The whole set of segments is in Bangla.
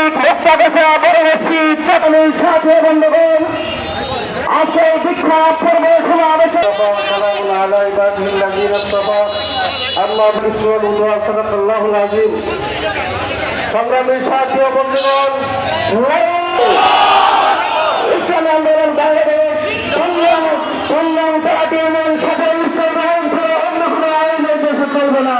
মালিক মোস্তাকেশা বড় মসজিদ চাকলির সাথে বন্ধুগণ, আজকে বিখ্যাত পর্ব সমাবেশে আল্লাহ সাল্লাহ আজিম সংগ্রামী সাথী বন্ধুগণ, ইসলাম আন্দোলন বাংলাদেশ, সংগ্রাম সংগ্রাম তারা সকল ইসলাম অন্য কোনো আইন দেশে চলবে না।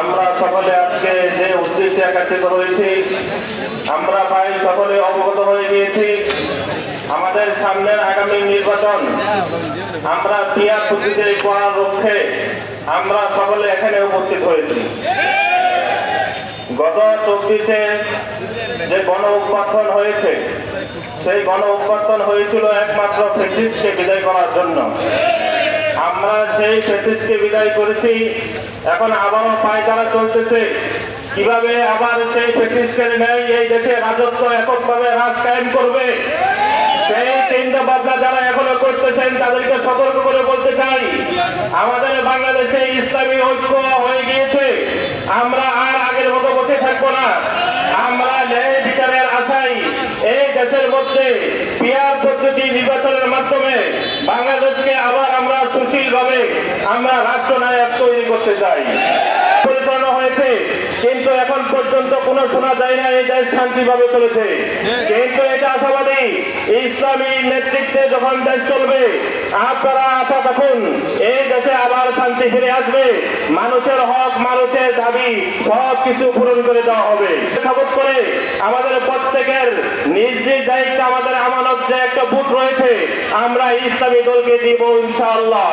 আমার সকলে আজকে যে উদ্দেশ্যে একাত্রিত হয়েছি আমরা প্রায় সকলে অবগত হয়ে গিয়েছি আমাদের সামনের আগামী নির্বাচন। আমরা পিয়ার পদ্ধতিতে করার লক্ষ্যে আমরা সকলে এখানে উপস্থিত হয়েছি। গত চব্বিশে যে গণ উৎপাদন হয়েছে, সেই গণ উৎপাদন হয়েছিল একমাত্র ফেসিসকে বিদায় করার জন্য। আমরা সেই ফেসিসকে বিদায় করেছি, এখন আবারও পায়তারা চলতেছে। কীভাবে আবার সেই ফেসিসকে নেয়, এই দেশে রাজত্ব এককভাবে রাজ কায়েম করবে? সেই চিন্তা ভাবনা যারা এখনও করতেছেন, তাদেরকে সতর্ক করে বলতে চাই। আমাদের বাংলাদেশে ইসলামী ঐক্য হয়ে গিয়েছে। আমরা আর আগের মতো বসে থাকব না। আমরা ন্যায় বিচারের আশায় এই দেশের মধ্যে পিয়ার পদ্ধতি নির্বাচনের মাধ্যমে বাংলাদেশকে আবার আমরা সুশীল ভাবে আমরা রাষ্ট্রনায়ক তৈরি করতে চাই। হয়েছে, কিন্তু এখন পর্যন্ত কোনো শোনা যায় না, এই দেশ শান্তিভাবে চলেছে। কিন্তু এটা আশাবাদী ইসলামী নেতৃত্বে যখন দেশ চলবে, আপনারা আশা থাকুন এই দেশে আবার শান্তি ফিরে আসবে। মানুষের হক, মানুষের দাবি, সব কিছু পূরণ করে দেওয়া হবে। শপথ করে আমাদের প্রত্যেকের নিজ নিজ দায়িত্ব আমাদের আমানত যে একটা বুট রয়েছে, আমরা ইসলামী দলকে দিব ইনশাআল্লাহ।